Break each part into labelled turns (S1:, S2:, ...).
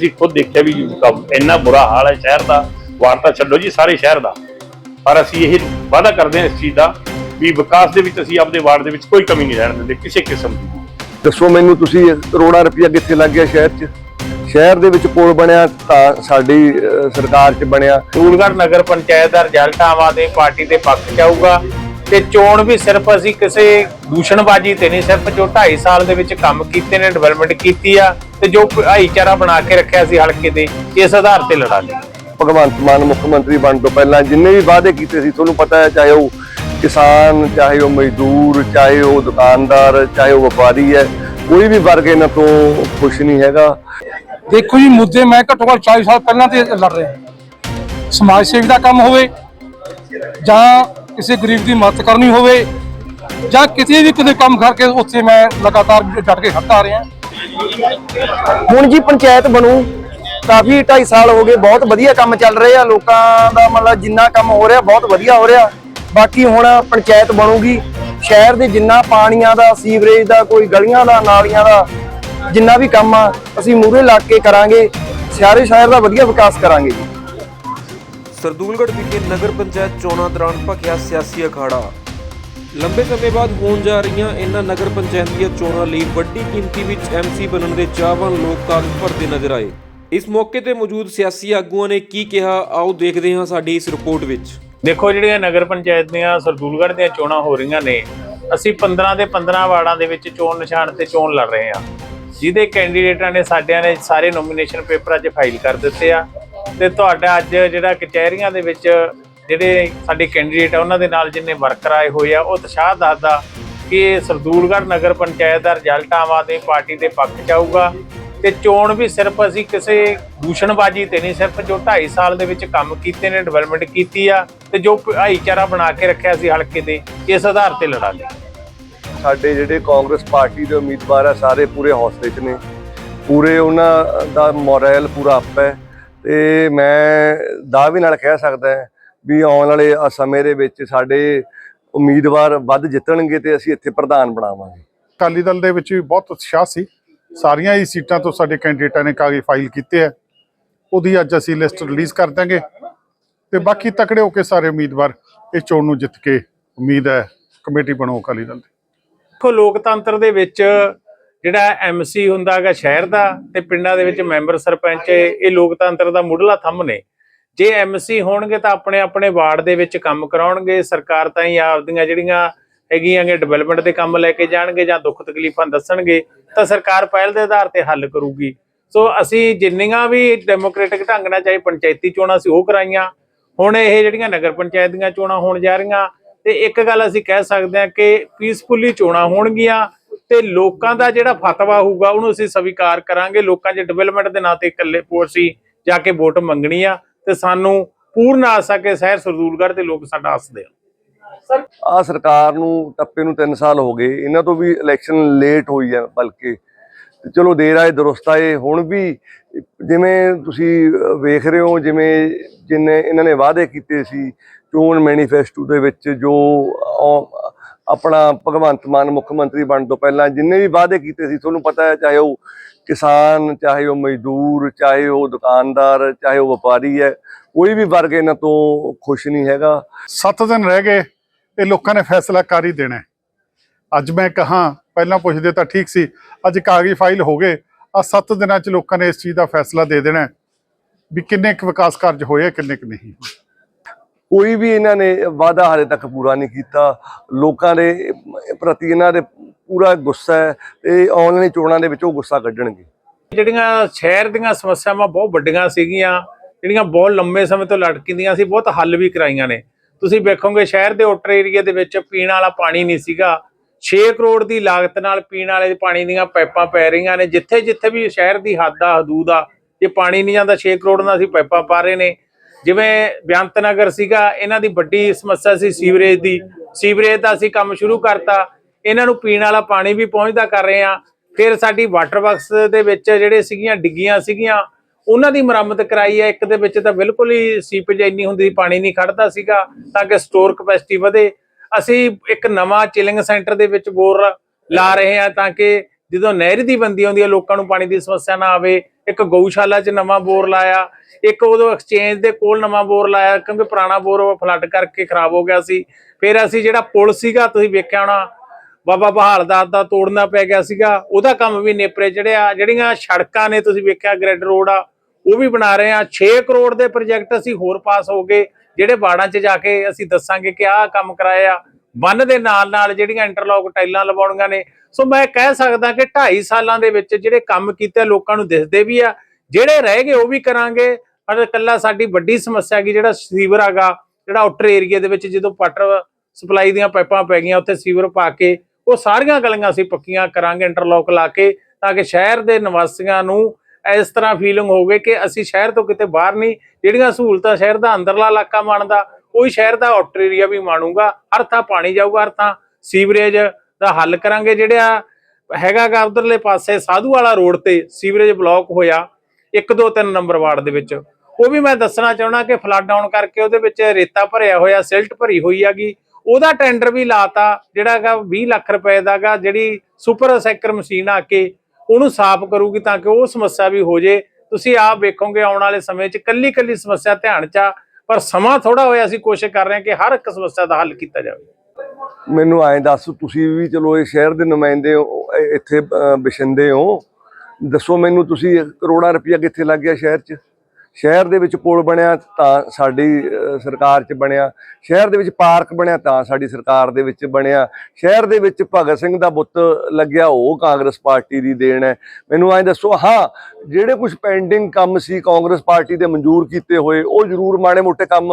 S1: ਅਸੀਂ ਖੁਦ ਦੇਖਿਆ ਵੀ ਕੰਮ ਇੰਨਾ ਬੁਰਾ ਹਾਲ ਹੈ ਸ਼ਹਿਰ ਦਾ ਵਾਰ ਤਾਂ ਛੱਡੋ ਜੀ ਸਾਰੇ ਸ਼ਹਿਰ ਦਾ। ਪਰ ਅਸੀਂ ਇਹ ਵਾਅਦਾ ਕਰਦੇ ਹਾਂ ਇਸ ਚੀਜ਼ ਦਾ ਵੀ ਵਿਕਾਸ ਦੇ ਵਿੱਚ ਅਸੀਂ ਆਪਦੇ ਵਾਰਡ ਦੇ ਵਿੱਚ ਕੋਈ ਕਮੀ ਨਹੀਂ ਰਹਿਣ ਦਿੰਦੇ ਕਿਸੇ ਕਿਸਮ ਦੀ।
S2: ਦੱਸੋ ਮੈਨੂੰ ਤੁਸੀਂ ਕਰੋੜਾਂ ਰੁਪਇਆ ਕਿੱਥੇ ਲੱਗ ਗਿਆ ਸ਼ਹਿਰ 'ਚ? ਸ਼ਹਿਰ ਦੇ ਵਿੱਚ ਪੁਲ ਬਣਿਆ ਤਾਂ ਸਾਡੀ ਸਰਕਾਰ 'ਚ ਬਣਿਆ।
S3: ਸੂਲਗੜ੍ਹ ਨਗਰ ਪੰਚਾਇਤ ਦਾ ਰਿਜ਼ਲਟ ਆਮ ਆਦਮੀ ਪਾਰਟੀ ਦੇ ਪੱਖ 'ਚ ਆਊਗਾ। ਤੇ ਚੋਣ ਵੀ ਸਿਰਫ ਅਸੀਂ ਕਿਸੇ ਦੂਸ਼ਣਬਾਜ਼ੀ ਤੇ ਨਹੀਂ ਸਿਰਫ ਜੋ 2.5 ਸਾਲ ਦੇ ਵਿੱਚ ਕੰਮ ਕੀਤੇ ਨੇ ਡਿਵੈਲਪਮੈਂਟ ਕੀਤੀ ਆ ਤੇ ਜੋ ਭਾਈਚਾਰਾ ਬਣਾ ਕੇ ਰੱਖਿਆ ਸੀ ਹਲਕੇ ਦੇ ਇਸ ਆਧਾਰ ਤੇ ਲੜਾਂਗੇ
S2: ਭਗਵੰਤ ਮਾਨ ਮੁੱਖ ਮੰਤਰੀ ਬਣਨ ਤੋਂ ਪਹਿਲਾਂ ਜਿੰਨੇ ਵੀ ਵਾਅਦੇ ਕੀਤੇ ਸੀ ਤੁਹਾਨੂੰ ਪਤਾ ਹੈ ਚਾਹੇ ਉਹ ਕਿਸਾਨ ਚਾਹੇ ਉਹ ਮਜ਼ਦੂਰ ਚਾਹੇ ਉਹ ਦੁਕਾਨਦਾਰ ਚਾਹੇ ਉਹ ਵਪਾਰੀ ਹੈ ਕੋਈ ਵੀ ਵਰਗ ਇਹਨਾਂ ਤੋਂ ਖੁਸ਼ ਨਹੀਂ ਹੈਗਾ।
S4: ਦੇਖੋ ਜੀ ਮੁੱਦੇ ਮੈਂ ਘੱਟੋ ਘੱਟ 40 ਸਾਲ ਪਹਿਲਾਂ ਤੇ ਲੜ ਰਿਹਾ। ਸਮਾਜ ਸੇਵੀ ਦਾ ਕੰਮ ਹੋਵੇ ਜਾਂ ਕਿਸੇ ਗਰੀਬ ਦੀ ਮਦਦ ਕਰਨੀ ਹੋਵੇ ਜਾਂ ਕਿਸੇ ਵੀ ਕਿਤੇ ਕੰਮ ਕਰਕੇ ਉੱਥੇ ਮੈਂ ਲਗਾਤਾਰ ਡਟ ਕੇ ਖੜਦਾ ਆ ਰਿਹਾ।
S5: ਹੁਣ ਜੀ ਪੰਚਾਇਤ ਬਣੂ, ਕਾਫੀ 2.5 ਸਾਲ ਹੋ ਗਏ, ਬਹੁਤ ਵਧੀਆ ਕੰਮ ਚੱਲ ਰਹੇ ਆ, ਲੋਕਾਂ ਦਾ ਮਤਲਬ ਜਿੰਨਾ ਕੰਮ ਹੋ ਰਿਹਾ ਬਹੁਤ ਵਧੀਆ ਹੋ ਰਿਹਾ। ਬਾਕੀ ਹੁਣ ਪੰਚਾਇਤ ਬਣੂਗੀ, ਸ਼ਹਿਰ ਦੇ ਜਿੰਨਾ ਪਾਣੀਆਂ ਦਾ, ਸੀਵਰੇਜ ਦਾ, ਕੋਈ ਗਲੀਆਂ ਦਾ, ਨਾਲੀਆਂ ਦਾ, ਜਿੰਨਾ ਵੀ ਕੰਮ ਆ, ਅਸੀਂ ਮੂਹਰੇ ਲਾ ਕੇ ਕਰਾਂਗੇ ਸਾਰੇ ਸ਼ਹਿਰ ਦਾ ਵਧੀਆ ਵਿਕਾਸ ਕਰਾਂਗੇ ਜੀ।
S6: ਸਰਦੂਲਗੜ੍ਹ ਵਿਖੇ ਨਗਰ ਪੰਚਾਇਤ ਚੋਣਾਂ ਦੌਰਾਨ ਭਖਿਆ ਸਿਆਸੀ ਅਖਾੜਾ। ਲੰਬੇ ਸਮੇਂ ਬਾਅਦ ਹੋਣ ਜਾ ਰਹੀਆਂ ਇਹਨਾਂ ਨਗਰ ਪੰਚਾਇਤ ਦੀਆਂ ਚੋਣਾਂ ਲਈ ਵੱਡੀ ਗਿਣਤੀ ਵਿੱਚ ਐਮਸੀ ਬਣਨ ਦੇ ਚਾਹਵਾਨ ਲੋਕ ਕਾਗਜ਼ ਭਰਦੇ ਨਜ਼ਰ ਆਏ। ਇਸ ਮੌਕੇ ਤੇ ਮੌਜੂਦ ਸਿਆਸੀ ਆਗੂਆਂ ਨੇ ਕੀ ਕਿਹਾ, ਆਓ ਦੇਖਦੇ ਹਾਂ ਸਾਡੀ ਇਸ ਰਿਪੋਰਟ ਵਿੱਚ।
S3: ਦੇਖੋ, ਜਿਹੜੀਆਂ ਨਗਰ ਪੰਚਾਇਤ ਦੀਆਂ, ਸਰਦੂਲਗੜ੍ਹ ਦੀਆਂ ਚੋਣਾਂ ਹੋ ਰਹੀਆਂ ਨੇ, ਅਸੀਂ 15 ਦੇ 15 ਵਾਰਡਾਂ ਦੇ ਵਿੱਚ ਚੋਣ ਨਿਸ਼ਾਨ ਤੇ ਚੋਣ ਲੜ ਰਹੇ ਹਾਂ। ਜਿਹਦੇ ਕੈਂਡੀਡੇਟਾਂ ਨੇ ਸਾਡਿਆਂ ਨੇ ਸਾਰੇ ਨੋਮੀਨੇਸ਼ਨ ਪੇਪਰਾਂ 'ਚ ਫਾਈਲ ਕਰ ਦਿੱਤੇ ਆ। ਤੇ ਤੁਹਾਡਾ ਅੱਜ ਜਿਹੜਾ ਕਚਹਿਰੀਆਂ ਦੇ ਵਿੱਚ ਜਿਹੜੇ ਸਾਡੇ ਕੈਂਡੀਡੇਟ ਆ, ਉਹਨਾਂ ਦੇ ਨਾਲ ਜਿੰਨੇ ਵਰਕਰ ਆਏ ਹੋਏ ਆ, ਉਹ ਉਤਸ਼ਾਹ ਦੱਸਦਾ ਕਿ ਸਰਦੂਲਗੜ੍ਹ ਨਗਰ ਪੰਚਾਇਤ ਦਾ ਰਿਜ਼ਲਟ ਆਮ ਆਦਮੀ ਪਾਰਟੀ ਦੇ ਪੱਖ 'ਚ ਆਊਗਾ ਤੇ ਚੋਣ ਵੀ ਸਿਰਫ ਅਸੀਂ ਕਿਸੇ ਦੂਸ਼ਣਬਾਜ਼ੀ ਤੇ ਨਹੀਂ, ਸਿਰਫ ਜੋ 2.5 ਸਾਲ ਦੇ ਵਿੱਚ ਕੰਮ ਕੀਤੇ ਨੇ, ਡਿਵੈਲਪਮੈਂਟ ਕੀਤੀ ਆ ਤੇ ਜੋ ਭਾਈਚਾਰਾ ਬਣਾ ਕੇ ਰੱਖਿਆ ਸੀ ਹਲਕੇ ਦੇ, ਇਸ ਆਧਾਰ ਤੇ ਲੜਾਂਗੇ
S2: ਸਾਡੇ ਜਿਹੜੇ ਕਾਂਗਰਸ ਪਾਰਟੀ ਦੇ ਉਮੀਦਵਾਰ ਆ, ਸਾਰੇ ਪੂਰੇ ਹੌਸਲੇ 'ਚ ਨੇ। ਪੂਰੇ ਉਹਨਾਂ ਦਾ ਮੋਰਲ ਪੂਰਾ ਅਪ ਹੈ। ਤੇ ਮੈਂ ਦਾਅਵੇ ਨਾਲ ਕਹਿ ਸਕਦਾ ਵੀ ਆਉਣ ਵਾਲੇ ਸਮੇਂ ਦੇ ਵਿੱਚ ਸਾਡੇ ਉਮੀਦਵਾਰ ਵੱਧ ਜਿੱਤਣਗੇ ਤੇ ਅਸੀਂ ਇੱਥੇ ਪ੍ਰਧਾਨ ਬਣਾਵਾਂਗੇ।
S7: ਅਕਾਲੀ ਦਲ ਦੇ ਵਿੱਚ ਵੀ ਬਹੁਤ ਉਤਸ਼ਾਹ ਸੀ। ਸਾਰੀਆਂ ਹੀ ਸੀਟਾਂ ਤੋਂ ਸਾਡੇ ਕੈਂਡੀਡੇਟਾਂ ਨੇ ਕਾਗਜ਼ ਫਾਈਲ ਕੀਤੇ ਆ। ਉਹਦੀ ਅੱਜ ਅਸੀਂ ਲਿਸਟ ਰਿਲੀਜ਼ ਕਰ ਦਾਂਗੇ ਤੇ ਬਾਕੀ ਤਕੜੇ ਹੋ ਕੇ ਸਾਰੇ ਉਮੀਦਵਾਰ ਇਸ ਚੋਣ ਨੂੰ ਜਿੱਤ ਕੇ ਉਮੀਦ ਹੈ ਕਮੇਟੀ ਬਣੋ ਅਕਾਲੀ ਦਲ ਦੀ।
S3: ਦੇਖੋ ਲੋਕਤੰਤਰ ਦੇ ਵਿੱਚ ਜਿਹੜਾ ਐਮਸੀ ਹੁੰਦਾ ਹੈਗਾ ਸ਼ਹਿਰ ਦਾ ਤੇ ਪਿੰਡਾਂ ਦੇ ਵਿੱਚ ਮੈਂਬਰ ਸਰਪੰਚ, ਇਹ ਲੋਕਤੰਤਰ ਦਾ ਮੁੱਢਲਾ ਥੰਮ ਨੇ। ਜੇ ਐਮਸੀ ਹੋਣਗੇ ਤਾਂ ਆਪਣੇ ਆਪਣੇ ਵਾਰਡ ਦੇ ਵਿੱਚ ਕੰਮ ਕਰਾਉਣਗੇ, ਸਰਕਾਰ ਤਾਂ ਹੀ ਆਪਦੀਆਂ ਜਿਹੜੀਆਂ ਹੈਗੀਆਂ ਗੇ ਡਿਵੈਲਪਮੈਂਟ ਦੇ ਕੰਮ ਲੈ ਕੇ ਜਾਣਗੇ ਜਾਂ ਦੁੱਖ ਤਕਲੀਫਾਂ ਦੱਸਣਗੇ, ਤਾਂ ਸਰਕਾਰ ਪਹਿਲ ਦੇ ਆਧਾਰ ਤੇ ਹੱਲ ਕਰੂਗੀ। ਸੋ ਅਸੀਂ ਜਿੰਨੀਆਂ ਵੀ ਡੈਮੋਕ੍ਰੈਟਿਕ ਢੰਗ ਨਾਲ ਚਾਹੇ ਪੰਚਾਇਤੀ ਚੋਣਾਂ ਸੀ ਉਹ ਕਰਾਈਆਂ, ਹੁਣ ਇਹ ਜਿਹੜੀਆਂ ਨਗਰ ਪੰਚਾਇਤ ਦੀਆਂ ਚੋਣਾਂ ਹੋਣ ਜਾ ਰਹੀਆਂ, ਤੇ ਇੱਕ ਗੱਲ ਅਸੀਂ ਕਹਿ ਸਕਦੇ ਹਾਂ ਕਿ ਪੀਸਫੁਲੀ ਚੋਣਾਂ ਹੋਣਗੀਆਂ ਤੇ ਲੋਕਾਂ ਦਾ ਜਿਹੜਾ ਫਤਵਾ ਹੋਊਗਾ, ਉਹਨੂੰ ਅਸੀਂ ਸਵੀਕਾਰ ਕਰਾਂਗੇ। ਲੋਕਾਂ 'ਚ ਡਿਵੈਲਪਮੈਂਟ ਦੇ ਨਾਂ ਤੇ ਇਕੱਲੇ ਪੋਰਸੀ ਜਾ ਕੇ ਵੋਟ ਮੰਗਣੀ ਆ ਤੇ ਸਾਨੂੰ ਪੂਰਨ ਆਸ ਆ ਕਿ ਸ਼ਹਿਰ ਸਰਦੂਲਗੜ੍ਹ ਦੇ ਲੋਕ ਸਾਡਾ ਹੱਸਦੇ ਆ।
S2: ਸਰ, ਆ ਸਰਕਾਰ ਨੂੰ ਟੱਪੇ ਨੂੰ 3 ਸਾਲ ਹੋ ਗਏ। ਇਹਨਾਂ ਤੋਂ ਵੀ ਇਲੈਕਸ਼ਨ ਲੇਟ ਹੋਈ ਹੈ ਬਲਕਿ। ਚਲੋ ਦੇਰ ਆਏ ਦਰੁਸਤ ਆਏ ਹੁਣ ਵੀ ਜਿਵੇਂ ਤੁਸੀਂ ਵੇਖ ਰਹੇ ਹੋ, ਜਿਵੇਂ ਜਿੰਨੇ ਇਹਨਾਂ ਨੇ ਵਾਅਦੇ ਕੀਤੇ ਸੀ, ਚੋਣ ਮੈਨੀਫੈਸਟੋ ਦੇ ਵਿੱਚ ਜੋ ਆਪਣਾ ਭਗਵੰਤ ਮਾਨ ਮੁੱਖ ਮੰਤਰੀ ਬਣਨ ਤੋਂ ਪਹਿਲਾਂ ਜਿੰਨੇ ਵੀ ਵਾਅਦੇ ਕੀਤੇ ਸੀ ਤੁਹਾਨੂੰ ਪਤਾ ਹੈ ਚਾਹੇ ਉਹ ਕਿਸਾਨ ਚਾਹੇ ਉਹ ਮਜ਼ਦੂਰ ਚਾਹੇ ਉਹ ਦੁਕਾਨਦਾਰ ਚਾਹੇ ਉਹ ਵਪਾਰੀ ਹੈ ਕੋਈ ਵੀ ਵਰਗ ਇਹਨਾਂ ਤੋਂ ਖੁਸ਼ ਨਹੀਂ ਹੈਗਾ।
S7: 7 ਦਿਨ ਰਹਿ ਗਏ ਇਹ ਲੋਕਾਂ ਨੇ ਫੈਸਲਾ ਕਰ ਹੀ ਦੇਣਾ ਅੱਜ ਮੈਂ ਕਹਾ ਪਹਿਲਾਂ ਪੁੱਛਦੇ ਤਾਂ ਠੀਕ ਸੀ ਅੱਜ ਕਾਗਜ਼ ਫਾਈਲ ਹੋ ਗਏ ਆ 7 ਦਿਨਾਂ ਚ ਲੋਕਾਂ ਨੇ ਇਸ ਚੀਜ਼ ਦਾ ਫੈਸਲਾ ਦੇ ਦੇਣਾ ਵੀ ਕਿੰਨੇ ਕੁ ਵਿਕਾਸ ਕਾਰਜ ਹੋਏ ਆ, ਕਿੰਨੇ ਕੁ ਨਹੀਂ
S2: ਕੋਈ ਵੀ ਇਹਨਾਂ ਨੇ ਵਾਅਦਾ ਹਾਲੇ ਤੱਕ ਪੂਰਾ ਨਹੀਂ ਕੀਤਾ। ਲੋਕਾਂ ਦੇ ਪ੍ਰਤੀ ਇਹਨਾਂ ਦੇ ਪੂਰਾ ਗੁੱਸਾ ਹੈ ਤੇ ਆਉਣ ਵਾਲੀ ਚੋਣਾਂ ਦੇ ਵਿੱਚ ਉਹ ਗੁੱਸਾ ਕੱਢਣਗੇ।
S3: ਜਿਹੜੀਆਂ ਸ਼ਹਿਰ ਦੀਆਂ ਸਮੱਸਿਆਵਾਂ ਬਹੁਤ ਵੱਡੀਆਂ ਸੀਗੀਆਂ, ਜਿਹੜੀਆਂ ਬਹੁਤ ਲੰਮੇ ਸਮੇਂ ਤੋਂ ਲਟਕਦੀਆਂ ਸੀ, ਬਹੁਤ ਹੱਲ ਵੀ ਕਰਾਈਆਂ ਨੇ। ਤੁਸੀਂ ਵੇਖੋਗੇ ਸ਼ਹਿਰ ਦੇ outer ਏਰੀਆ ਦੇ ਵਿੱਚ ਪੀਣ ਵਾਲਾ ਪਾਣੀ ਨਹੀਂ ਸੀਗਾ। 6 ਕਰੋੜ ਦੀ ਲਾਗਤ ਨਾਲ ਪੀਣ ਵਾਲੇ ਪਾਣੀ ਦੀਆਂ ਪਾਈਪਾਂ ਪੈ ਰਹੀਆਂ ਨੇ। ਜਿੱਥੇ ਜਿੱਥੇ ਵੀ ਸ਼ਹਿਰ ਦੀ ਹੱਦ ਆ, ਹਦੂਦ ਆ, ਜੇ ਪਾਣੀ ਨਹੀਂ ਜਾਂਦਾ 6 ਕਰੋੜ ਨਾਲ ਅਸੀਂ ਪਾਈਪਾਂ ਪਾ ਰਹੇ ਨੇ। ਜਿਵੇਂ ਬਿਆੰਤ ਨਗਰ ਸੀਗਾ, ਇਹਨਾਂ ਦੀ ਵੱਡੀ ਸਮੱਸਿਆ ਸੀ ਸੀਵਰੇਜ ਦੀ। ਸੀਵਰੇਜ ਦਾ ਅਸੀਂ ਕੰਮ ਸ਼ੁਰੂ ਕਰਤਾ। ਇਹਨਾਂ ਨੂੰ ਪੀਣ ਵਾਲਾ ਪਾਣੀ ਵੀ ਪਹੁੰਚਦਾ ਕਰ ਰਹੇ ਆ ਫਿਰ ਸਾਡੀ ਵਾਟਰ ਵਰਕਸ ਦੇ ਵਿੱਚ ਜਿਹੜੇ ਸੀਗੀਆਂ, ਡਿੱਗੀਆਂ ਸੀਗੀਆਂ, ਉਹਨਾਂ ਦੀ ਮੁਰੰਮਤ ਕਰਾਈ ਹੈ। ਇੱਕ ਦੇ ਵਿੱਚ ਤਾਂ ਬਿਲਕੁਲ ਹੀ ਸੀਪੇਜ ਇੰਨੀ ਹੁੰਦੀ ਸੀ, ਪਾਣੀ ਨਹੀਂ ਖੜਦਾ ਸੀਗਾ, ਤਾਂ ਕਿ ਸਟੋਰ ਕਪੈਸਿਟੀ ਵਧੇ। ਅਸੀਂ ਇੱਕ ਨਵਾਂ ਚਿਲਿੰਗ ਸੈਂਟਰ ਦੇ ਵਿੱਚ ਬੋਰ ਲਾ ਰਹੇ ਹਾਂ ਤਾਂ ਕਿ ਜਦੋਂ ਨਹਿਰ ਦੀ ਬੰਦੀ ਆਉਂਦੀ ਹੈ, ਲੋਕਾਂ ਨੂੰ ਪਾਣੀ ਦੀ ਸਮੱਸਿਆ ਨਾ ਆਵੇ। ਇੱਕ ਗਊਸ਼ਾਲਾ 'ਚ ਨਵਾਂ ਬੋਰ ਲਾਇਆ, ਇੱਕ ਉਦੋਂ ਐਕਸਚੇਂਜ ਦੇ ਕੋਲ ਨਵਾਂ ਬੋਰ ਲਾਇਆ, ਕਿਉਂਕਿ ਪੁਰਾਣਾ ਬੋਰ ਫਲੱਡ ਕਰਕੇ ਖਰਾਬ ਹੋ ਗਿਆ ਸੀ। ਫਿਰ ਅਸੀਂ ਜਿਹੜਾ ਪੁਲ ਸੀਗਾ, ਤੁਸੀਂ ਵੇਖਿਆ ਹੋਣਾ, ਬਾਬਾ ਬਹਾਲਦਾਸ ਦਾ ਤੋੜਨਾ ਪੈ ਗਿਆ ਸੀਗਾ, ਉਹਦਾ ਕੰਮ ਵੀ ਨੇਪਰੇ ਚੜਿਆ। ਜਿਹੜੀਆਂ ਸੜਕਾਂ ਨੇ ਤੁਸੀਂ ਵੇਖਿਆ ਗ੍ਰਿਡ ਰੋਡ ਆ, ਉਹ ਵੀ ਬਣਾ ਰਹੇ ਆ 6 ਕਰੋੜ ਦੇ ਪ੍ਰੋਜੈਕਟ ਅਸੀਂ ਹੋਰ ਪਾਸ ਹੋ ਗਏ, ਜਿਹੜੇ ਬਾੜਾਂ 'ਚ ਜਾ ਕੇ ਅਸੀਂ ਦੱਸਾਂਗੇ ਕਿ ਆਹ ਕੰਮ ਕਰਾਇਆ। ਬੰਨ ਦੇ ਨਾਲ ਨਾਲ ਜਿਹੜੀਆਂ ਇੰਟਰਲੌਕ ਟਾਈਲਾਂ ਲਵਾਉਣੀਆਂ ਨੇ। ਸੋ ਮੈਂ ਕਹਿ ਸਕਦਾ ਕਿ 2.5 ਸਾਲਾਂ ਦੇ ਵਿੱਚ ਜਿਹੜੇ ਕੰਮ ਕੀਤੇ ਲੋਕਾਂ ਨੂੰ ਦਿਸਦੇ ਵੀ ਆ, ਜਿਹੜੇ ਰਹਿ ਗਏ ਉਹ ਵੀ ਕਰਾਂਗੇ। ਪਰ ਇਕੱਲਾ ਸਾਡੀ ਵੱਡੀ ਸਮੱਸਿਆ ਕੀ ਜਿਹੜਾ ਸੀਵਰ ਹੈਗਾ, ਜਿਹੜਾ ਆਊਟਰ ਏਰੀਆ ਦੇ ਵਿੱਚ ਜਦੋਂ ਵਾਟਰ ਸਪਲਾਈ ਦੀਆਂ ਪਾਈਪਾਂ ਪੈ ਗਈਆਂ, ਉੱਥੇ ਸੀਵਰ ਪਾ ਕੇ ਉਹ ਸਾਰੀਆਂ ਗਲੀਆਂ ਅਸੀਂ ਪੱਕੀਆਂ ਕਰਾਂਗੇ ਇੰਟਰਲੌਕ ਲਾ ਕੇ, ਤਾਂ ਕਿ ਸ਼ਹਿਰ ਦੇ ਨਿਵਾਸੀਆਂ ਨੂੰ ਇਸ ਤਰ੍ਹਾਂ ਫੀਲਿੰਗ ਹੋਵੇ ਕਿ ਅਸੀਂ ਸ਼ਹਿਰ ਤੋਂ ਕਿਤੇ ਬਾਹਰ ਨਹੀਂ, ਜਿਹੜੀਆਂ ਸਹੂਲਤਾਂ ਸ਼ਹਿਰ ਦਾ ਅੰਦਰਲਾ ਇਲਾਕਾ ਮੰਨਦਾ ਕੋਈ ਸ਼ਹਿਰ ਦਾ ਆਊਟਰ ਏਰੀਆ ਵੀ ਮਾਣੂਗਾ, ਹਰ ਥਾਂ ਪਾਣੀ ਜਾਊਗਾ, ਹਰ ਥਾਂ ਸੀਵਰੇਜ ਦਾ ਹੱਲ ਕਰਾਂਗੇ। ਜਿਹੜਾ ਹੈਗਾਗਾ ਉਧਰਲੇ ਪਾਸੇ ਸਾਧੂ ਵਾਲਾ ਰੋਡ ਤੇ ਸੀਵਰੇਜ ਬਲਾਕ ਹੋਇਆ 1 2 3 ਨੰਬਰ ਵਾਰਡ ਦੇ ਵਿੱਚ। ਉਹ ਵੀ ਮੈਂ ਦੱਸਣਾ ਚਾਹਣਾ ਕਿ ਫਲੱਡ ਆਉਣ ਕਰਕੇ ਉਹਦੇ ਵਿੱਚ ਰੇਤਾ ਭਰਿਆ ਹੋਇਆ ਸਿਲਟ ਭਰੀ ਹੋਈ ਹੈਗੀ। ਉਹਦਾ ਟੈਂਡਰ ਵੀ ਲਾਤਾ, ਜਿਹੜਾ ਹੈਗਾ 20 ਲੱਖ ਰੁਪਏ ਦਾਗਾ ਜਿਹੜੀ ਸੁਪਰ ਸੈਕਰ ਮਸ਼ੀਨ ਆ ਕੇ ਉਹਨੂੰ ਸਾਫ਼ ਕਰੂਗੀ ਤਾਂ ਕਿ ਉਹ ਸਮੱਸਿਆ ਵੀ ਹੋ ਜੇ। ਤੁਸੀਂ ਆਪ ਵੇਖੋਗੇ ਆਉਣ ਵਾਲੇ ਸਮੇਂ 'ਚ ਕੱਲੀ ਕੱਲੀ ਸਮੱਸਿਆ ਧਿਆਨ 'ਚ ਆ। ਪਰ ਸਮਾਂ ਥੋੜਾ ਹੋਇਆ ਅਸੀਂ ਕੋਸ਼ਿਸ਼ ਕਰ ਰਹੇ ਹਾਂ ਕਿ ਹਰ ਇੱਕ ਸਮੱਸਿਆ ਦਾ ਹੱਲ ਕੀਤਾ ਜਾਵੇ।
S2: ਮੈਨੂੰ ਐਂ ਦੱਸ ਤੁਸੀਂ ਵੀ ਚਲੋ ਇਹ ਸ਼ਹਿਰ ਦੇ ਨੁਮਾਇੰਦੇ ਹੋ ਇੱਥੇ ਅਹ, ਹੋ। ਦੱਸੋ ਮੈਨੂੰ ਤੁਸੀਂ ਕਰੋੜਾਂ ਰੁਪਇਆ ਕਿੱਥੇ ਲੱਗ ਗਿਆ ਸ਼ਹਿਰ 'ਚ? ਸ਼ਹਿਰ ਦੇ ਵਿੱਚ ਪੁਲ ਬਣਿਆ ਤਾਂ ਸਾਡੀ ਸਰਕਾਰ 'ਚ ਬਣਿਆ। ਸ਼ਹਿਰ ਦੇ ਵਿੱਚ ਪਾਰਕ ਬਣਿਆ ਤਾਂ ਸਾਡੀ ਸਰਕਾਰ ਦੇ ਵਿੱਚ ਬਣਿਆ। ਸ਼ਹਿਰ ਦੇ ਵਿੱਚ ਭਗਤ ਸਿੰਘ ਦਾ ਬੁੱਤ ਲੱਗਿਆ, ਉਹ ਕਾਂਗਰਸ ਪਾਰਟੀ ਦੀ ਦੇਣ ਹੈ। ਮੈਨੂੰ ਐਂ ਦੱਸੋ, ਹਾਂ, ਜਿਹੜੇ ਕੁਝ ਪੈਂਡਿੰਗ ਕੰਮ ਸੀ ਕਾਂਗਰਸ ਪਾਰਟੀ ਦੇ ਮਨਜ਼ੂਰ ਕੀਤੇ ਹੋਏ, ਉਹ ਜ਼ਰੂਰ ਮਾੜੇ ਮੋਟੇ ਕੰਮ,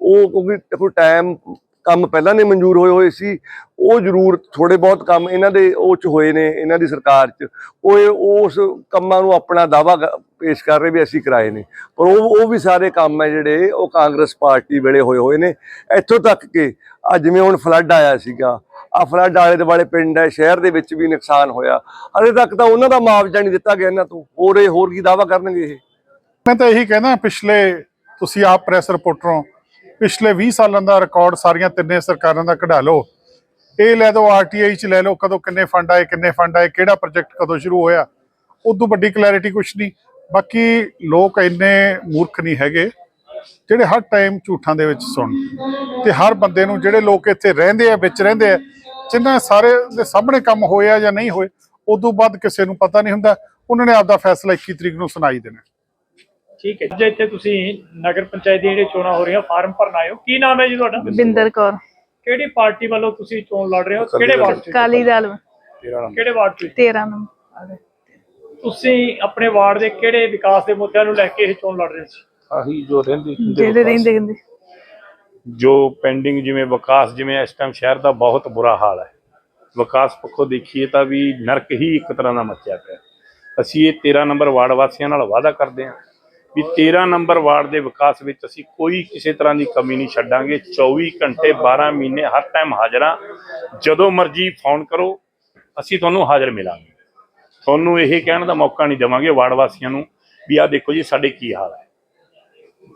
S2: ਉਹ ਕਿਉਂਕਿ ਦੇਖੋ ਟਾਈਮ ਕੰਮ ਪਹਿਲਾਂ ਦੇ ਮਨਜ਼ੂਰ ਹੋਏ ਹੋਏ ਸੀ, ਉਹ ਜ਼ਰੂਰ ਥੋੜੇ ਬਹੁਤ ਕੰਮ ਇਹਨਾਂ ਦੇ ਉਹ ਚ ਹੋਏ ਨੇ, ਇਹਨਾਂ ਦੀ ਸਰਕਾਰ ਚ। ਉਹ ਇਹ- ਉਸ ਕੰਮਾਂ ਨੂੰ ਆਪਣਾ ਦਾਵਾ ਪੇਸ਼ ਕਰ ਰਹੇ ਵੀ ਅਸੀਂ ਕਰਾਏ ਨੇ। ਪਰ ਉਹ ਉਹ ਵੀ ਸਾਰੇ ਕੰਮ ਹੈ ਜਿਹੜੇ, ਉਹ ਕਾਂਗਰਸ ਪਾਰਟੀ ਵੇਲੇ ਹੋਏ ਹੋਏ ਨੇ। ਇੱਥੋਂ ਤੱਕ ਕਿ ਆ ਜਿਵੇਂ ਹੁਣ ਫਲੱਡ ਆਇਆ ਸੀਗਾ ਆ ਫਲੱਡ ਆਲੇ ਦੁਆਲੇ ਪਿੰਡ ਹੈ, ਸ਼ਹਿਰ ਦੇ ਵਿੱਚ ਵੀ ਨੁਕਸਾਨ ਹੋਇਆ। ਹਲੇ ਤੱਕ ਤਾਂ ਉਹਨਾਂ ਦਾ ਮੁਆਵਜ਼ਾ ਨਹੀਂ ਦਿੱਤਾ ਗਿਆ ਇਹਨਾਂ ਤੋਂ। ਹੋਰ ਇਹ ਹੋਰ ਕੀ ਦਾਵਾ ਕਰਨਗੇ ਇਹ?
S7: ਮੈਂ ਤਾਂ ਇਹੀ ਕਹਿੰਦਾ ਪਿਛਲੇ ਤੁਸੀਂ ਆਪ ਪ੍ਰੈਸ ਰਿਪੋਰਟਰ ਹੋ ਪਿਛਲੇ 20 ਸਾਲਾਂ ਦਾ ਰਿਕਾਰਡ ਸਾਰੀਆਂ ਤਿੰਨੇ ਸਰਕਾਰਾਂ ਦਾ ਕਢਾ ਲਓ। ਇਹ ਲੈ ਦਿਓ ਆਰਟੀਆਈ ਚ ਲੈ ਲਓ, ਕਦੋਂ ਕਿੰਨੇ ਫੰਡ ਆਏ, ਕਿੰਨੇ ਫੰਡ ਆਏ, ਕਿਹੜਾ ਪ੍ਰੋਜੈਕਟ ਕਦੋਂ ਸ਼ੁਰੂ ਹੋਇਆ। ਉਦੋਂ ਵੱਡੀ ਕਲੈਰਿਟੀ ਕੁਛ ਨਹੀਂ। ਬਾਕੀ ਲੋਕ ਇੰਨੇ ਮੂਰਖ ਨਹੀਂ ਹੈਗੇ ਜਿਹੜੇ ਹਰ ਟਾਈਮ ਝੂਠਾਂ ਦੇ ਵਿੱਚ ਸੁਣ। ਤੇ ਹਰ ਬੰਦੇ ਨੂੰ ਜਿਹੜੇ ਲੋਕ ਇੱਥੇ ਰਹਿੰਦੇ ਆ ਵਿੱਚ ਰਹਿੰਦੇ ਆ ਜਿਨ੍ਹਾਂ ਸਾਰੇ ਦੇ ਸਾਹਮਣੇ ਕੰਮ ਹੋਇਆ ਜਾਂ ਨਹੀਂ ਹੋਏ ਉਦੋਂ ਬਾਅਦ ਕਿਸੇ ਨੂੰ ਪਤਾ ਨਹੀਂ ਹੁੰਦਾ ਉਹਨਾਂ ਨੇ ਆਪਦਾ ਫੈਸਲਾ 21 ਤਰੀਕ ਨੂੰ ਸੁਣਾਈ ਦੇਣਾ।
S8: ਠੀਕ ਹੈ ਜੀ। ਇੱਥੇ ਤੁਸੀਂ ਨਗਰ ਪੰਚਾਇਤ ਦੀਆਂ ਜਿਹੜੀਆਂ ਚੋਣਾਂ ਹੋ ਰਹੀਆਂ ਫਾਰਮ ਭਰਨ ਹੋ ਕੀ ਨਾਮ ਹੈ ਜੀ ਤੁਹਾਡਾ?
S9: ਬਿੰਦਰ ਕੌਰ।
S8: ਕਿਹੜੀ ਪਾਰਟੀ ਵੱਲੋਂ ਤੁਸੀਂ ਚੋਣ ਲੜ ਰਹੇ ਹੋ? ਕਿਹੜੇ ਵਾਰਡ ਤੋਂ
S9: ਕਾਲੀ ਦਲ।
S8: ਕਿਹੜੇ ਵਾਰਡ ਤੋਂ
S9: 13 ਨੰਬਰ।
S8: ਤੁਸੀਂ ਆਪਣੇ ਵਾਰਡ ਦੇ ਕਿਹੜੇ ਵਿਕਾਸ ਦੇ ਮੁੱਦਿਆਂ ਨੂੰ ਲੈ ਕੇ ਇਹ ਚੋਣ ਲੜ ਰਹੇ ਸੀ?
S1: ਆਹੀ ਜੋ ਰਹਿੰਦੀ
S9: ਜਿਹੜੇ ਰਹਿੰਦੇ ਰਹਿੰਦੇ
S1: ਜੋ ਪੈਂਡਿੰਗ ਜਿਵੇਂ ਵਿਕਾਸ ਜਿਵੇਂ ਇਸ ਟਾਈਮ ਸ਼ਹਿਰ ਦਾ ਬਹੁਤ ਬੁਰਾ ਹਾਲ ਹੈ। ਵਿਕਾਸ ਪੱਖੋਂ ਦੇਖੀਏ ਤਾਂ ਵੀ ਨਰਕ ਹੀ ਇੱਕ ਤਰ੍ਹਾਂ ਦਾ ਮੱਚਿਆ ਪਿਆ ਅਸੀਂ ਇਹ 13 ਨੰਬਰ ਵਾਰਡ ਵਾਸੀਆਂ ਨਾਲ ਵਾਅਦਾ ਕਰਦੇ ਹਾਂ ਵੀ 13 ਨੰਬਰ ਵਾਰਡ ਦੇ ਵਿਕਾਸ ਵਿੱਚ ਅਸੀਂ ਕੋਈ ਕਿਸੇ ਤਰ੍ਹਾਂ ਦੀ ਕਮੀ ਨਹੀਂ ਛੱਡਾਂਗੇ। 24 ਘੰਟੇ 12 ਮਹੀਨੇ ਹਰ ਟਾਈਮ ਹਾਜ਼ਰਾਂ। ਜਦੋਂ ਮਰਜ਼ੀ ਫੋਨ ਕਰੋ ਅਸੀਂ ਤੁਹਾਨੂੰ ਹਾਜ਼ਰ ਮਿਲਾਂਗੇ। ਤੁਹਾਨੂੰ ਇਹ ਕਹਿਣ ਦਾ ਮੌਕਾ ਨਹੀਂ ਦੇਵਾਂਗੇ ਵਾਰਡ ਵਾਸੀਆਂ ਨੂੰ ਵੀ ਆਹ ਦੇਖੋ ਜੀ, ਸਾਡੇ ਕੀ ਹਾਲ ਹੈ।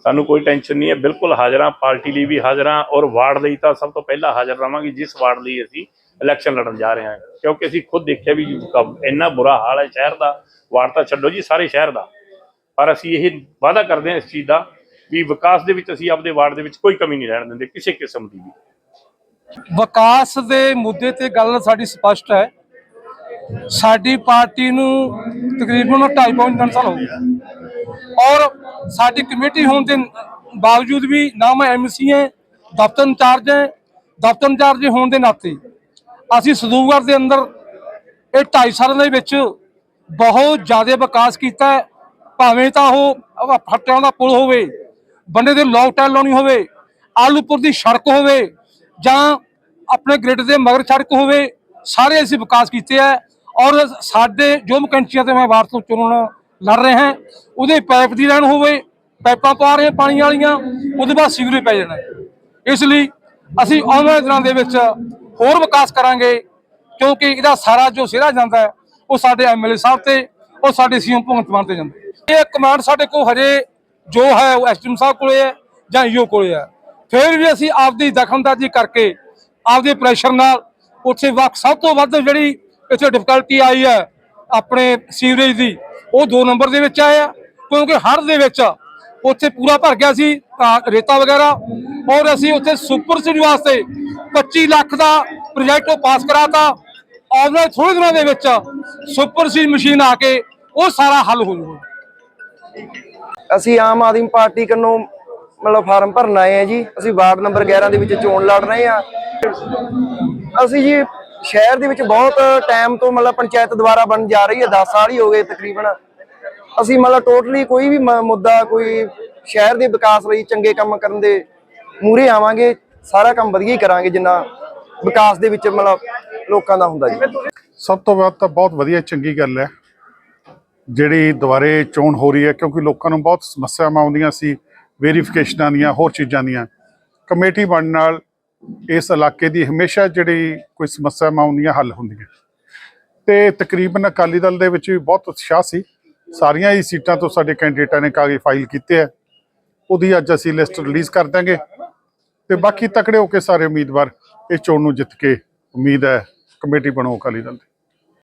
S1: ਸਾਨੂੰ ਕੋਈ ਟੈਨਸ਼ਨ ਨਹੀਂ ਹੈ, ਬਿਲਕੁਲ ਹਾਜ਼ਰਾਂ ਪਾਰਟੀ ਲਈ ਵੀ ਹਾਜ਼ਰਾਂ ਔਰ ਵਾਰਡ ਲਈ ਤਾਂ ਸਭ ਤੋਂ ਪਹਿਲਾਂ ਹਾਜ਼ਰ ਰਵਾਂਗੇ ਜਿਸ ਵਾਰਡ ਲਈ ਅਸੀਂ ਇਲੈਕਸ਼ਨ ਲੜਨ ਜਾ ਰਹੇ ਹਾਂ। ਕਿਉਂਕਿ ਅਸੀਂ ਖੁਦ ਦੇਖਿਆ ਵੀ ਇੰਨਾ ਬੁਰਾ ਹਾਲ ਹੈ ਸ਼ਹਿਰ ਦਾ, ਵਾਰਡ ਤਾਂ ਛੱਡੋ ਜੀ ਸਾਰੇ ਸ਼ਹਿਰ ਦਾ। ਪਰ ਅਸੀਂ ਇਹ ਵਾਅਦਾ ਕਰਦੇ ਹਾਂ ਇਸ ਚੀਜ਼ ਦਾ ਵੀ ਵਿਕਾਸ ਦੇ ਵਿੱਚ ਅਸੀਂ ਆਪਦੇ ਵਾਰਡ ਦੇ ਵਿੱਚ ਕੋਈ ਕਮੀ ਨਹੀਂ ਰਹਿਣ ਦਿੰਦੇ, ਕਿਸੇ ਕਿਸਮ ਦੀ ਵੀ।
S4: ਵਿਕਾਸ ਦੇ ਮੁੱਦੇ ਤੇ ਗੱਲ ਸਾਡੀ ਸਪਸ਼ਟ ਹੈ। ਸਾਡੀ ਪਾਰਟੀ ਨੂੰ ਤਕਰੀਬਨ 2.5 ਸਾਲ ਹੋ ਗਏ। ਔਰ ਸਾਡੀ ਕਮੇਟੀ ਹੋਣ ਦੇ ਬਾਵਜੂਦ ਵੀ ਨਾ ਮੈਂ ਐਮਸੀ ਹਾਂ ਦਫ਼ਤਰ ਇੰਚਾਰਜ ਹਾਂ ਦਫ਼ਤਰ ਇੰਚਾਰਜ ਹੋਣ ਦੇ ਨਾਤੇ ਅਸੀਂ ਸਦੂਗੜ ਦੇ ਅੰਦਰ ਇਹ 2.5 ਸਾਲਾਂ ਦੇ ਵਿੱਚ ਬਹੁਤ ਜ਼ਿਆਦਾ ਵਿਕਾਸ ਕੀਤਾ ਭਾਵੇਂ ਤਾਂ ਉਹ ਫੱਟਿਆਂ ਦਾ ਪੁਲ ਹੋਵੇ, ਬੰਦੇ ਦੇ ਲੌਕ ਟਾਈਲ ਲਾਉਣੀ ਹੋਵੇ, ਆਲੂਪੁਰ ਦੀ ਸੜਕ ਹੋਵੇ ਜਾਂ ਆਪਣੇ ਗ੍ਰਿਡ ਦੇ ਮਗਰ ਸੜਕ ਹੋਵੇ, ਸਾਰੇ ਅਸੀਂ ਵਿਕਾਸ ਕੀਤੇ ਹੈ। ਔਰ ਸਾਡੇ ਜੋ ਮਕੈਂਚੀਆਂ ਤੇ ਮੈਂ ਵਾਰ ਤੋਂ ਚੁਣਨ ਲੜ ਰਹੇ ਹਾਂ, ਉਹਦੇ ਪਾਈਪ ਦੀ ਲਾਈਨ ਹੋਵੇ, ਪਾਈਪਾਂ ਪਾ ਰਹੇ ਪਾਣੀ ਵਾਲੀਆਂ, ਉਹਦੇ ਬਾਅਦ ਸੀਵਰੇਜ ਪੈ ਜਾਣਾ ਇਸ ਲਈ ਅਸੀਂ ਆਉਣ ਵਾਲੇ ਦਿਨਾਂ ਦੇ ਵਿੱਚ ਹੋਰ ਵਿਕਾਸ ਕਰਾਂਗੇ, ਕਿਉਂਕਿ ਇਹਦਾ ਸਾਰਾ ਜੋ ਸਿਹਰਾ ਜਾਂਦਾ ਉਹ ਸਾਡੇ ਐਮਐਲਏ ਸਾਹਿਬ ਤੇ, ਉਹ ਸਾਡੇ ਸੀਐਮ ਭਗਵੰਤ ਮਾਨ ਤੇ ਜਾਂਦਾ ਇਹ ਕਮਾਂਡ ਸਾਡੇ ਕੋਲ ਹਜੇ ਜੋ ਹੈ, ਉਹ ਐਸਡੀਐਮ ਸਾਹਿਬ ਕੋਲੇ ਹੈ ਜਾਂ ਈਓ ਕੋਲੇ ਹੈ। ਫਿਰ ਵੀ ਅਸੀਂ ਆਪਦੀ ਦਖਲਅੰਦਾਜ਼ੀ ਕਰਕੇ, ਆਪਦੇ ਪ੍ਰੈਸ਼ਰ ਨਾਲ ਉੱਥੇ ਵਕ ਸਭ ਤੋਂ ਵੱਧ ਜਿਹੜੀ ਇੱਥੇ ਡਿਫਿਕਲਟੀ ਆਈ ਹੈ ਆਪਣੇ ਸੀਵਰੇਜ ਦੀ। ਉਹ 2 ਨੰਬਰ ਦੇ ਵਿੱਚ ਆਇਆ, ਕਿਉਂਕਿ ਹੜ੍ਹ ਦੇ ਵਿੱਚ ਉੱਥੇ ਪੂਰਾ ਭਰ ਗਿਆ ਸੀ ਰੇਤਾ ਵਗੈਰਾ। ਔਰ ਅਸੀਂ ਉੱਥੇ ਸੁਪਰ ਸੀਡਰ ਵਾਸਤੇ 25 ਲੱਖ ਦਾ ਪ੍ਰੋਜੈਕਟ ਉਹ ਪਾਸ ਕਰਾਤਾ। ਆਉਣ ਵਾਲੇ ਥੋੜੇ ਦਿਨਾਂ ਦੇ ਵਿੱਚ ਸੁਪਰ ਸੀਟ ਮਸ਼ੀਨ ਆ ਕੇ ਉਹ ਸਾਰਾ ਹੱਲ ਹੋ ਜਾਊਗਾ।
S5: ਅਸੀਂ ਆਮ ਆਦਮੀ ਪਾਰਟੀ ਕੰਨੋਂ ਮਤਲਬ ਫਾਰਮ ਭਰਨ ਆਏ ਆ ਜੀ। ਅਸੀਂ ਵਾਰਡ ਨੰਬਰ 11 ਦੇ ਵਿੱਚ ਚੋਣ ਲੜ ਰਹੇ ਆ ਅਸੀਂ ਜੀ ਸ਼ਹਿਰ ਦੇ ਵਿੱਚ ਬਹੁਤ ਟਾਈਮ ਤੋਂ ਮਤਲਬ ਪੰਚਾਇਤ ਦੁਆਰਾ ਬਣ ਜਾ ਰਹੀ ਹੈ 10 ਸਾਲ ਹੀ ਹੋ ਗਏ ਤਕਰੀਬਨ। ਅਸੀਂ ਮਤਲਬ ਟੋਟਲੀ ਕੋਈ ਵੀ ਮ- ਮੁੱਦਾ, ਕੋਈ ਸ਼ਹਿਰ ਦੇ ਵਿਕਾਸ ਲਈ ਚੰਗੇ ਕੰਮ ਕਰਨ ਦੇ ਮੂਰੇ ਆਵਾਂਗੇ, ਸਾਰਾ ਕੰਮ ਵਧੀਆ ਹੀ ਕਰਾਂਗੇ ਜਿੰਨਾ ਵਿਕਾਸ ਦੇ ਵਿੱਚ ਮਤਲਬ ਲੋਕਾਂ ਦਾ ਹੁੰਦਾ ਜੀ।
S7: ਸਭ ਤੋਂ ਵੱਧ ਤਾਂ ਬਹੁਤ ਵਧੀਆ, ਚੰਗੀ ਗੱਲ ਹੈ। ਜਿਹੜੀ ਦੁਬਾਰੇ ਚੋਣ ਹੋ ਰਹੀ ਹੈ, ਕਿਉਂਕਿ ਲੋਕਾਂ ਨੂੰ ਬਹੁਤ ਸਮੱਸਿਆਵਾਂ ਆਉਂਦੀਆਂ ਸੀ ਵੈਰੀਫਿਕੇਸ਼ਨਾਂ ਦੀਆਂ ਹੋਰ ਚੀਜ਼ਾਂ ਦੀਆਂ ਕਮੇਟੀ ਬਣਨ ਨਾਲ ਇਸ ਇਲਾਕੇ ਦੀ ਹਮੇਸ਼ਾ ਜਿਹੜੀ ਕੋਈ ਸਮੱਸਿਆਵਾਂ ਆਉਂਦੀਆਂ, ਹੱਲ ਹੁੰਦੀਆਂ। ਤੇ ਤਕਰੀਬਨ ਅਕਾਲੀ ਦਲ ਦੇ ਵਿੱਚ ਵੀ ਬਹੁਤ ਉਤਸ਼ਾਹ ਸੀ। ਸਾਰੀਆਂ ਹੀ ਸੀਟਾਂ ਤੋਂ ਸਾਡੇ ਕੈਂਡੀਡੇਟਾਂ ਨੇ ਕਾਗਜ਼ ਫਾਈਲ ਕੀਤੇ ਆ। ਉਹਦੀ ਅੱਜ ਅਸੀਂ ਲਿਸਟ ਰਿਲੀਜ਼ ਕਰ ਦਾਂਗੇ ਤੇ ਬਾਕੀ ਤਕੜੇ ਹੋ ਕੇ ਸਾਰੇ ਉਮੀਦਵਾਰ ਇਸ ਚੋਣ ਨੂੰ ਜਿੱਤ ਕੇ ਉਮੀਦ ਹੈ ਕਮੇਟੀ ਬਣੋ ਅਕਾਲੀ ਦਲ ਦੀ।